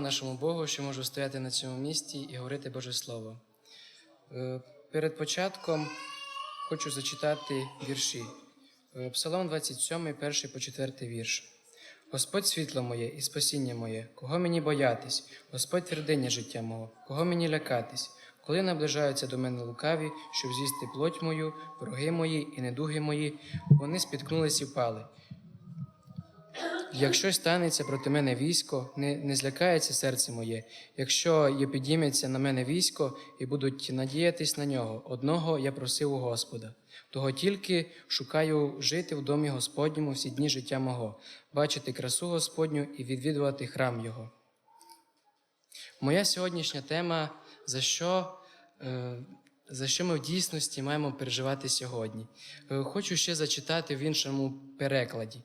нашому Богу, що можу стояти на цьому місці і говорити Боже Слово. Е, Перед початком хочу зачитати вірші. Е, Псалом 27, 1 по 4 вірш. Господь світло моє і спасіння моє, кого мені боятись, Господь твердиня життя мого, кого мені лякатись, коли наближаються до мене лукаві, щоб з'їсти плоть мою, вороги мої і недуги мої, вони спіткнулись і впали. Якщо станеться проти мене військо, не, не злякається серце моє. Якщо є підійметься на мене військо і будуть надіятись на нього, одного я просив у Господа. Того тільки шукаю жити в домі Господньому всі дні життя мого, бачити красу Господню і відвідувати храм Його. Моя сьогоднішня тема за що, е, за що ми в дійсності маємо переживати сьогодні. Е, Хочу ще зачитати в іншому перекладі.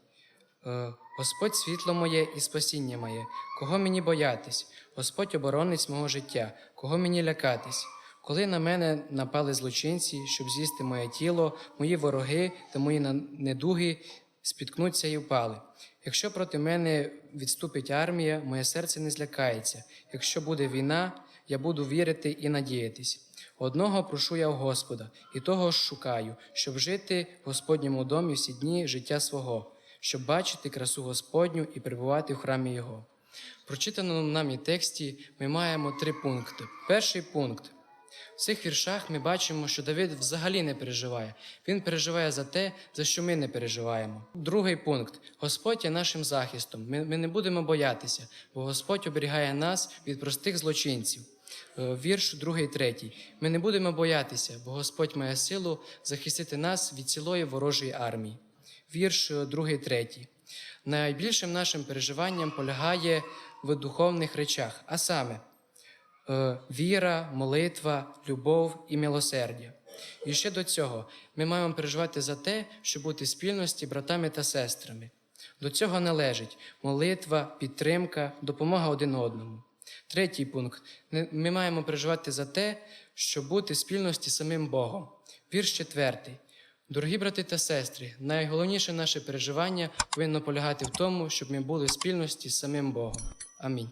Господь світло моє і спасіння моє, кого мені боятись, Господь оборонець мого життя, кого мені лякатись. Коли на мене напали злочинці, щоб з'їсти моє тіло, мої вороги та мої недуги спіткнуться і впали. Якщо проти мене відступить армія, моє серце не злякається. Якщо буде війна, я буду вірити і надіятись. Одного прошу я у Господа, і того ж шукаю, щоб жити в Господньому домі всі дні життя свого, щоб бачити красу Господню і перебувати в храмі Його. В прочитаному нами тексті ми маємо три пункти. Перший пункт. В цих віршах ми бачимо, що Давид взагалі не переживає. Він переживає за те, за що ми не переживаємо. Другий пункт: Господь є нашим захистом. Ми, ми не будемо боятися, бо Господь оберігає нас від простих злочинців. Е, Вірш другий, третій. Ми не будемо боятися, бо Господь має силу захистити нас від цілої ворожої армії. Вірш е, другий, третій. Найбільшим нашим переживанням полягає в духовних речах, а саме е, віра, молитва, любов і милосердя. І ще до цього ми маємо переживати за те, щоб бути в спільності братами та сестрами. До цього належить молитва, підтримка, допомога один одному. Третій пункт. Ми маємо переживати за те, щоб бути в спільності самим Богом. Вірш четвертий. Дорогі брати та сестри, найголовніше наше переживання повинно полягати в тому, щоб ми були в спільності з самим Богом. Амінь.